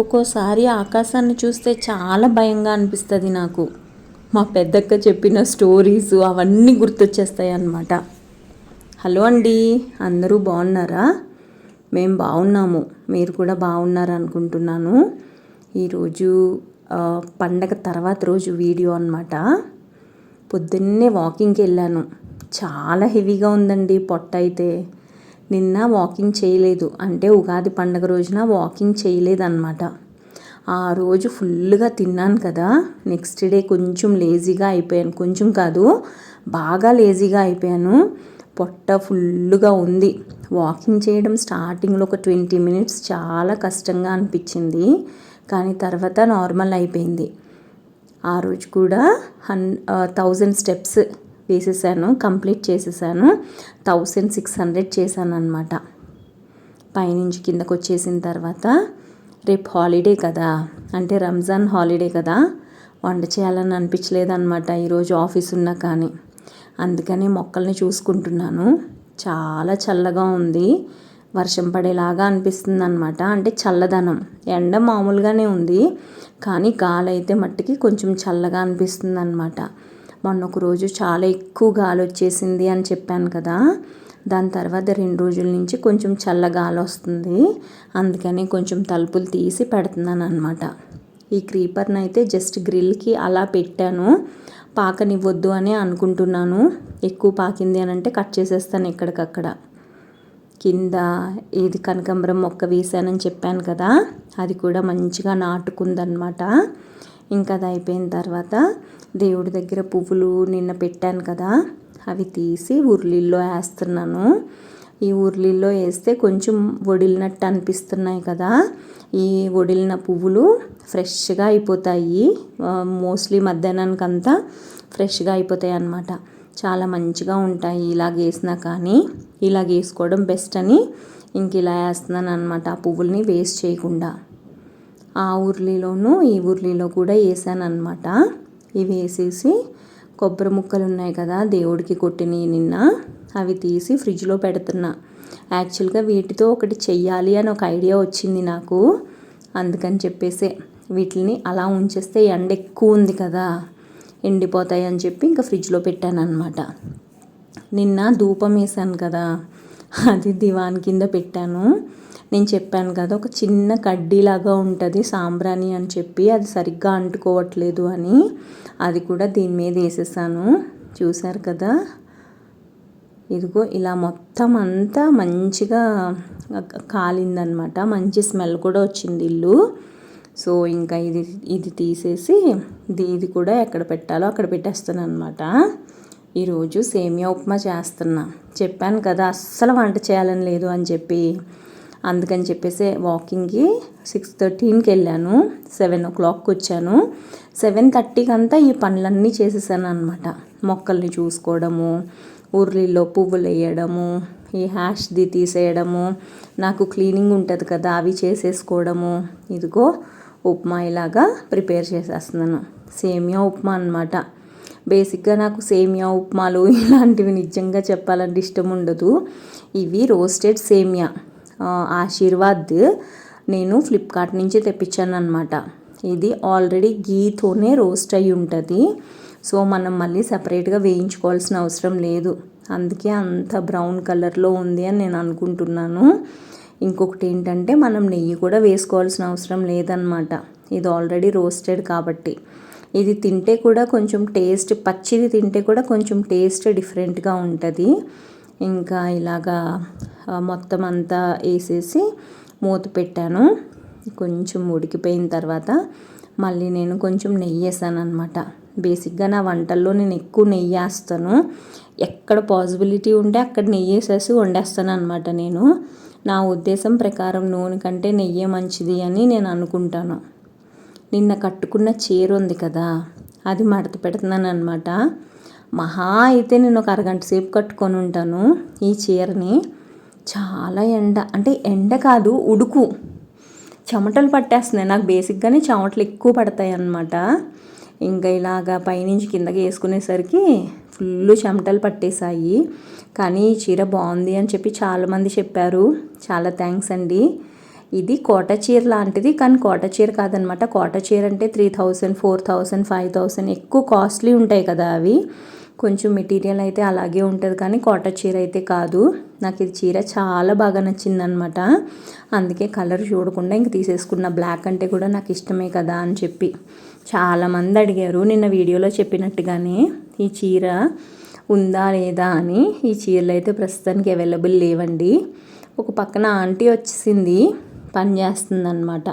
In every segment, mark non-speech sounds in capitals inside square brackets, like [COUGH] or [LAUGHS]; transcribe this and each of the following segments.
ఒక్కోసారి ఆకాశాన్ని చూస్తే చాలా భయంగా అనిపిస్తుంది నాకు. మా పెద్దక్క చెప్పిన స్టోరీస్ అవన్నీ గుర్తొచ్చేస్తాయి అన్నమాట. హలో అండి అందరూ బాగున్నారా మేము బాగున్నాము మీరు కూడా బాగున్నారు అనుకుంటున్నాను ఈరోజు పండగ తర్వాత రోజు వీడియో అన్నమాట. పొద్దున్నే వాకింగ్కి వెళ్ళాను. చాలా హెవీగా ఉందండి పొట్ట అయితే. నిన్న వాకింగ్ చేయలేదు. అంటే ఉగాది పండగ రోజున వాకింగ్ చేయలేదన్నమాట. ఆ రోజు ఫుల్గా తిన్నాను కదా. నెక్స్ట్ డే కొంచెం లేజీగా అయిపోయాను. కొంచెం కాదు బాగా లేజీగా అయిపోయాను. పొట్ట ఫుల్గా ఉంది. వాకింగ్ చేయడం స్టార్టింగ్లో ఒక ట్వంటీ మినిట్స్ చాలా కష్టంగా అనిపించింది. కానీ తర్వాత నార్మల్ అయిపోయింది. ఆ రోజు కూడా హన్ థౌజండ్ స్టెప్స్ వేసేసాను కంప్లీట్ చేసేసాను. థౌసండ్ సిక్స్ హండ్రెడ్ చేశాను అనమాట పైనుంచి కిందకు వచ్చేసిన తర్వాత రేపు హాలిడే కదా అంటే రంజాన్ హాలిడే కదా వంట చేయాలని అనిపించలేదు అనమాట ఈరోజు ఆఫీస్ ఉన్నా కానీ. అందుకని మొక్కల్ని చూసుకుంటున్నాను. చాలా చల్లగా ఉంది వర్షం పడేలాగా అనిపిస్తుంది అనమాట అంటే చల్లదనం ఎండ మామూలుగానే ఉంది కానీ గాలి అయితే మట్టికి కొంచెం చల్లగా అనిపిస్తుంది అనమాట మొన్న ఒక రోజు చాలా ఎక్కువ గాలి వచ్చేసింది అని చెప్పాను కదా. దాని తర్వాత రెండు రోజుల నుంచి కొంచెం చల్ల గాలి వస్తుంది. అందుకని కొంచెం తలుపులు తీసి పెడుతున్నాను అనమాట ఈ క్రీపర్ని అయితే జస్ట్ గ్రిల్కి అలా పెట్టాను. పాకనివ్వద్దు అని అనుకుంటున్నాను. ఎక్కువ పాకింది అని అంటే కట్ చేసేస్తాను ఎక్కడికక్కడ. కింద ఇది కనకాంబరం మొక్క వేసానని చెప్పాను కదా. అది కూడా మంచిగా నాటుకుందనమాట ఇంకా అది అయిపోయిన తర్వాత దేవుడి దగ్గర పువ్వులు నిన్న పెట్టాను కదా అవి తీసి ఉర్లీల్లో వేస్తున్నాను. ఈ ఉర్లీల్లో వేస్తే కొంచెం వడిలినట్టు అనిపిస్తున్నాయి కదా ఈ వడిలిన పువ్వులు ఫ్రెష్గా అయిపోతాయి. మోస్ట్లీ మధ్యాహ్నానికంతా ఫ్రెష్గా అయిపోతాయి అన్నమాట. చాలా మంచిగా ఉంటాయి ఇలా వేసినా కానీ ఇలా వేసుకోవడం బెస్ట్ అని ఇంక ఇలా వేస్తున్నాను అనమాట ఆ పువ్వుల్ని వేస్ట్ చేయకుండా. ఆ ఉర్లీలోనూ ఈ ఉర్లీలో కూడా వేసాను అనమాట ఇవి వేసేసి కొబ్బరి ముక్కలు ఉన్నాయి కదా దేవుడికి కొట్టినవి నిన్న. అవి తీసి ఫ్రిడ్జ్లో పెడుతున్నా. యాక్చువల్గా వీటితో ఒకటి చెయ్యాలి అని ఒక ఐడియా వచ్చింది నాకు. అందుకని చెప్పేసి. వీటిని అలా ఉంచేస్తే ఎండ ఎక్కువ ఉంది కదా ఎండిపోతాయి అని చెప్పి ఇంకా ఫ్రిడ్జ్లో పెట్టాను అనమాట నిన్న ధూపం వేసాను కదా అది దివాన్ కింద పెట్టాను. నేను చెప్పాను కదా ఒక చిన్న కడ్డీలాగా ఉంటుంది సాంబ్రాణి అని చెప్పి అది సరిగ్గా అంటుకోవట్లేదు అని. అది కూడా దీని మీద వేసేసాను. చూసారు కదా? ఇదిగో ఇలా మొత్తం అంతా మంచిగా కాలిందనమాట. మంచి స్మెల్ కూడా వచ్చింది ఇల్లు. సో ఇంకా ఇది ఇది తీసేసి ఇది ఇది కూడా ఎక్కడ పెట్టాలో అక్కడ పెట్టేస్తాను అనమాట ఈరోజు సేమియా ఉప్మా చేస్తున్నా. చెప్పాను కదా అస్సలు వంట చేయాలని లేదు అని చెప్పి. అందుకని చెప్పేసి వాకింగ్కి సిక్స్ థర్టీన్కి వెళ్ళాను. సెవెన్ ఓ క్లాక్కి వచ్చాను. సెవెన్ థర్టీకి అంతా ఈ పనులన్నీ చేసేసాను అనమాట మొక్కల్ని చూసుకోవడము ఊర్లీలో పువ్వులు వేయడము ఈ హ్యాష్ది తీసేయడము నాకు క్లీనింగ్ ఉంటుంది కదా అవి చేసేసుకోవడము. ఇదిగో ఉప్మా ఇలాగా ప్రిపేర్ చేసేస్తున్నాను. సేమియా ఉప్మా అనమాట బేసిక్గా నాకు సేమియా ఉప్మాలు [LAUGHS] ఇలాంటివి నిజంగా చెప్పాలంటే ఇష్టం ఉండదు. ఇవి రోస్టెడ్ సేమియా. ఆశీర్వాద్ నేను ఫ్లిప్కార్ట్ నుంచి తెప్పించాను అనమాట ఇది ఆల్రెడీ గీతోనే రోస్ట్ అయి ఉంటుంది. సో మనం మళ్ళీ సపరేట్గా వేయించుకోవాల్సిన అవసరం లేదు. అందుకే అంత బ్రౌన్ కలర్లో ఉంది అని నేను అనుకుంటున్నాను. ఇంకొకటి ఏంటంటే మనం నెయ్యి కూడా వేసుకోవాల్సిన అవసరం లేదనమాట ఇది ఆల్రెడీ రోస్టెడ్ కాబట్టి. ఇది తింటే కూడా కొంచెం టేస్ట్ పచ్చిది తింటే కూడా కొంచెం టేస్ట్ డిఫరెంట్గా ఉంటుంది. ఇంకా ఇలాగా మొత్తం అంతా వేసేసి మూత పెట్టాను. కొంచెం ఉడికిపోయిన తర్వాత మళ్ళీ నేను కొంచెం నెయ్యి వేసాను అనమాట బేసిక్గా నా వంటల్లో నేను ఎక్కువ నెయ్యి వేస్తాను. ఎక్కడ పాసిబిలిటీ ఉంటే అక్కడ నెయ్యి వేసేసి వండేస్తాను అనమాట నేను. నా ఉద్దేశం ప్రకారం నూనె కంటే నెయ్యే మంచిది అని నేను అనుకుంటాను. నిన్న కట్టుకున్న చీర ఉంది కదా అది మడత పెడుతున్నాను అనమాట మహా అయితే నేను ఒక అరగంట సేపు కట్టుకొని ఉంటాను ఈ చీరని. చాలా ఎండ అంటే ఎండ కాదు ఉడుకు. చెమటలు పట్టేస్తున్నాయి. నాకు బేసిక్గానే చెమటలు ఎక్కువ పడతాయి అన్నమాట. ఇంకా ఇలాగా పైనుంచి కిందకి వేసుకునేసరికి ఫుల్ చెమటలు పట్టేశాయి. కానీ ఈ చీర బాగుంది అని చెప్పి చాలామంది చెప్పారు. చాలా థ్యాంక్స్ అండి. ఇది కోట చీర లాంటిది కానీ కోట చీర కాదనమాట. కోట చీర అంటే three thousand four thousand five thousand ఎక్కువ కాస్ట్లీ ఉంటాయి కదా అవి. కొంచెం మెటీరియల్ అయితే అలాగే ఉంటుంది కానీ కోట చీర అయితే కాదు. నాకు ఇది చీర చాలా బాగా నచ్చిందనమాట. అందుకే కలర్ చూడకుండా ఇంక తీసేసుకున్న. బ్లాక్ అంటే కూడా నాకు ఇష్టమే కదా అని చెప్పి. చాలామంది అడిగారు నిన్న వీడియోలో చెప్పినట్టుగానే ఈ చీర ఉందా లేదా అని. ఈ చీరలు అయితే ప్రస్తుతానికి అవైలబుల్ లేవండి. ఒక పక్కన ఆంటీ వచ్చేసింది. పనిచేస్తుందన్నమాట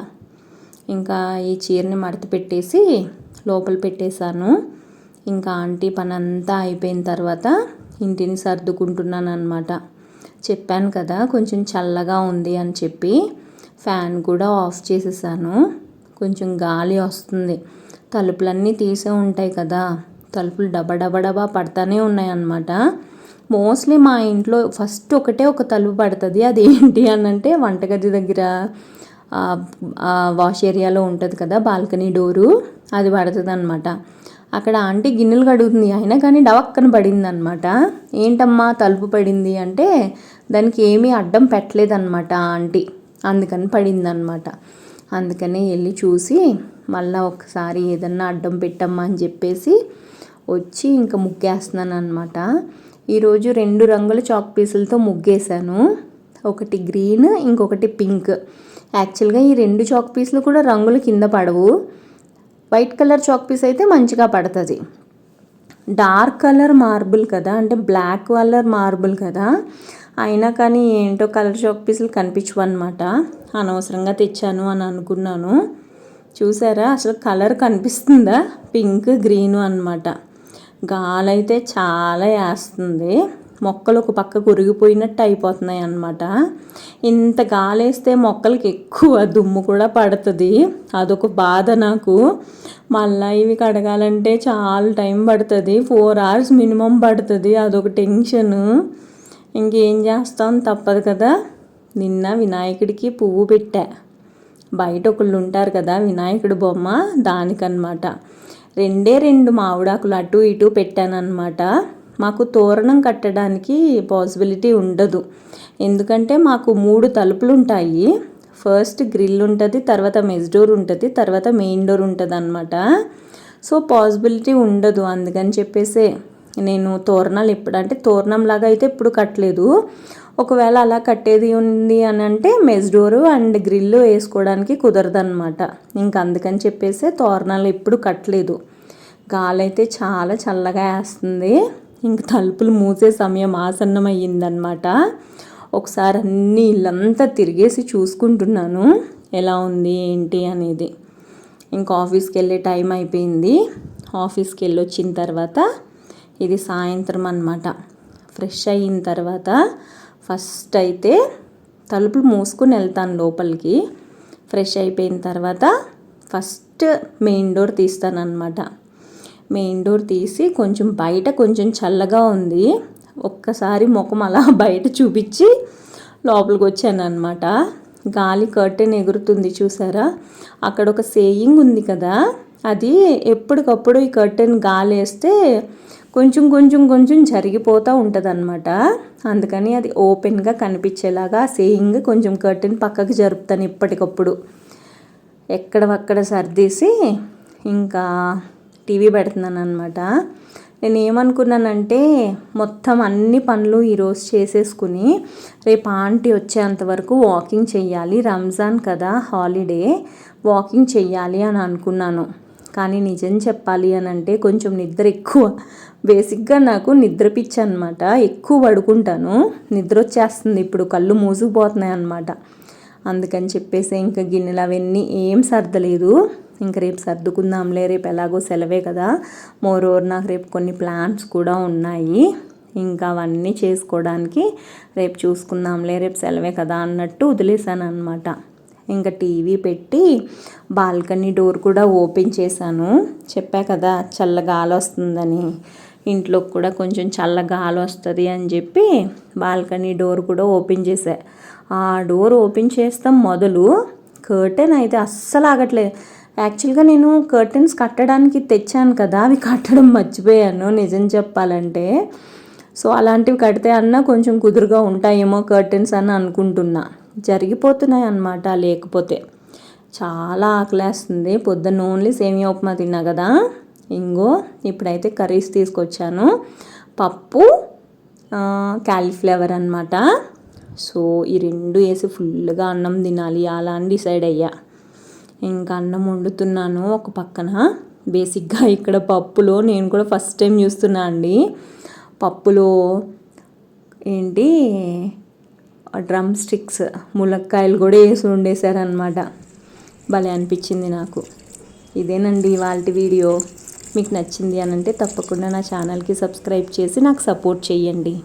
ఇంకా ఈ చీరని మడత పెట్టేసి లోపల పెట్టేశాను. ఇంకా ఆంటీ పని అంతా అయిపోయిన తర్వాత ఇంటిని సర్దుకుంటున్నాను అనమాట చెప్పాను కదా కొంచెం చల్లగా ఉంది అని చెప్పి ఫ్యాన్ కూడా ఆఫ్ చేసేసాను. కొంచెం గాలి వస్తుంది. తలుపులన్నీ తీసే ఉంటాయి కదా తలుపులు డబ డబ డబా పడతానే ఉన్నాయి అన్నమాట మోస్ట్లీ మా ఇంట్లో ఫస్ట్ ఒకటే ఒక తలుపు పడుతుంది. అది ఏంటి అని అంటే వంటగది దగ్గర వాష్ ఏరియాలో ఉంటుంది కదా బాల్కనీ డోరు అది పడుతుంది అనమాట అక్కడ ఆంటీ గిన్నెలు కడుగుతుంది. అయినా కానీ డవక్కన పడింది అనమాట ఏంటమ్మా తలుపు పడింది అంటే దానికి ఏమీ అడ్డం పెట్టలేదన్నమాట ఆంటీ. అందుకని పడింది అనమాట అందుకని వెళ్ళి చూసి మళ్ళీ ఒకసారి ఏదన్నా అడ్డం పెట్టమ్మా అని చెప్పేసి వచ్చి ఇంకా ముగ్గేస్తున్నాను అనమాట ఈరోజు రెండు రంగుల చాక్ పీసులతో ముగ్గేశాను. ఒకటి గ్రీన్ ఇంకొకటి పింక్. యాక్చువల్గా ఈ రెండు చాక్ పీసులు కూడా రంగులు కింద పడవు. వైట్ కలర్ చాక్ పీస్ అయితే మంచిగా పడుతుంది. డార్క్ కలర్ మార్బుల్ కదా అంటే బ్లాక్ కలర్ మార్బుల్ కదా. అయినా కానీ ఏంటో కలర్ చాక్ పీసులు కనిపించవు అనమాట అనవసరంగా తెచ్చాను అని అనుకున్నాను. చూసారా? అసలు కలర్ కనిపిస్తుందా? పింక్ గ్రీను అనమాట గాలైతే చాలా వేస్తుంది మొక్కలు ఒక పక్క కురిగిపోయినట్టు అయిపోతున్నాయి అన్నమాట. ఇంత గాలేస్తే మొక్కలకి ఎక్కువ దుమ్ము కూడా పడుతుంది. అదొక బాధ నాకు. మళ్ళీ ఇవి కడగాలంటే చాలా టైం పడుతుంది. ఫోర్ అవర్స్ మినిమం పడుతుంది. అదొక టెన్షన్. ఇంకేం చేస్తాం? తప్పదు కదా. నిన్న వినాయకుడికి పువ్వు పెట్టా. బయట ఒకళ్ళు ఉంటారు కదా వినాయకుడి బొమ్మ దానికన్నమాట. రెండే రెండు మామిడాకులు అటు ఇటు పెట్టానన్నమాట. మాకు తోరణం కట్టడానికి పాసిబిలిటీ ఉండదు. ఎందుకంటే మాకు మూడు తలుపులు ఉంటాయి ఫస్ట్ గ్రిల్ ఉంటుంది తర్వాత మెజ్ డోర్ ఉంటుంది తర్వాత మెయిన్ డోర్ ఉంటుంది అనమాట సో పాసిబిలిటీ ఉండదు అందుకని చెప్పేసి. నేను తోరణాలు ఎప్పుడు అంటే తోరణం లాగా అయితే ఇప్పుడు కట్టలేదు. ఒకవేళ అలా కట్టేది ఉంది అని అంటే మెజ్ డోరు అండ్ గ్రిల్ వేసుకోవడానికి కుదరదు అనమాట ఇంక అందుకని చెప్పేసి తోరణాలు ఎప్పుడు కట్టలేదు. గాలైతే చాలా చల్లగా వేస్తుంది. ఇంక తలుపులు మూసే సమయం ఆసన్నం అయ్యిందనమాట ఒకసారి అన్ని ఇల్లంతా తిరిగేసి చూసుకుంటున్నాను. ఎలా ఉంది ఏంటి అనేది. ఇంకా ఆఫీస్కి వెళ్ళే టైం అయిపోయింది. ఆఫీస్కి వెళ్ళి వచ్చిన తర్వాత ఇది సాయంత్రం అనమాట ఫ్రెష్ అయిన తర్వాత ఫస్ట్ అయితే తలుపులు మూసుకుని వెళ్తాను లోపలికి. ఫ్రెష్ అయిపోయిన తర్వాత ఫస్ట్ మెయిన్ డోర్ తీస్తాను మెయిన్ డోర్ తీసి కొంచెం బయట కొంచెం చల్లగా ఉంది. ఒక్కసారి ముఖం అలా [LAUGHS] బయట చూపించి లోపలికి వచ్చాను అనమాట గాలి కర్టెన్ ఎగురుతుంది చూసారా? అక్కడ ఒక సేయింగ్ ఉంది కదా? అది ఎప్పటికప్పుడు ఈ కర్టెన్ గాలి వేస్తే కొంచెం కొంచెం కొంచెం జరిగిపోతూ ఉంటుంది అనమాట అందుకని అది ఓపెన్గా కనిపించేలాగా సేయింగ్ కొంచెం కర్టెన్ పక్కకి జరుపుతాను ఎప్పటికప్పుడు ఎక్కడవక్కడ సర్దేసి ఇంకా టీవీ పెడుతున్నాను అనమాట నేను ఏమనుకున్నానంటే మొత్తం అన్ని పనులు ఈరోజు చేసేసుకుని రేపు ఆంటీ వచ్చేంత వరకు వాకింగ్ చెయ్యాలి. రంజాన్ కదా హాలిడే వాకింగ్ చెయ్యాలి అని అనుకున్నాను. కానీ నిజం చెప్పాలి అని అంటే కొంచెం నిద్ర ఎక్కువ. బేసిక్గా నాకు నిద్ర పిచ్చి అనమాట ఎక్కువ పడుకుంటాను. నిద్ర వచ్చేస్తుంది. ఇప్పుడు కళ్ళు మూసుకుపోతున్నాయి అనమాట అందుకని చెప్పేసి ఇంకా గిన్నెలు అవన్నీ ఏం సర్దలేదు. ఇంక రేపు సర్దుకుందాంలే. రేపు ఎలాగో సెలవే కదా. మోర్ ఓవర్ నాకు రేపు కొన్ని ప్లాన్స్ కూడా ఉన్నాయి. ఇంకా అవన్నీ చేసుకోవడానికి రేపు చూసుకుందాంలే. రేపు సెలవే కదా అన్నట్టు వదిలేసాను అనమాట ఇంకా టీవీ పెట్టి బాల్కనీ డోర్ కూడా ఓపెన్ చేశాను. చెప్పా కదా చల్ల గాలి వస్తుందని. ఇంట్లోకి కూడా కొంచెం చల్ల గాలి వస్తుంది అని చెప్పి బాల్కనీ డోర్ కూడా ఓపెన్ చేశా. ఆ డోర్ ఓపెన్ చేస్తాం మొదలు కర్టెన్ అయితే అస్సలు ఆగట్లేదు. యాక్చువల్గా నేను కర్టెన్స్ కట్టడానికి తెచ్చాను కదా అవి కట్టడం మర్చిపోయాను నిజం చెప్పాలంటే. సో అలాంటివి కడితే అన్న కొంచెం కుదురుగా ఉంటాయేమో కర్టెన్స్ అని అనుకుంటున్నా. జరిగిపోతున్నాయి అన్నమాట లేకపోతే చాలా ఆకలేస్తుంది. పొద్దున్న ఓన్లీ సేమియా ఉప్మా తిన్నా కదా. ఇంగో ఇప్పుడైతే కర్రీస్ తీసుకొచ్చాను. పప్పు క్యాలీఫ్లవర్ అనమాట సో ఈ రెండు వేసి ఫుల్గా అన్నం తినాలి. అలా అని డిసైడ్ అయ్యా. ఇంకా అన్నం వండుతున్నాను ఒక పక్కన. బేసిక్గా ఇక్కడ పప్పులో నేను కూడా ఫస్ట్ టైం చూస్తున్నా అండి. పప్పులో ఏంటి? డ్రమ్ స్టిక్స్ ములక్కాయలు కూడా వేసి ఉండేశారనమాట భలే అనిపించింది నాకు. ఇదేనండి వాళ్ళ వీడియో. మీకు నచ్చింది అని అంటే తప్పకుండా నా ఛానల్కి సబ్స్క్రైబ్ చేసి నాకు సపోర్ట్ చేయండి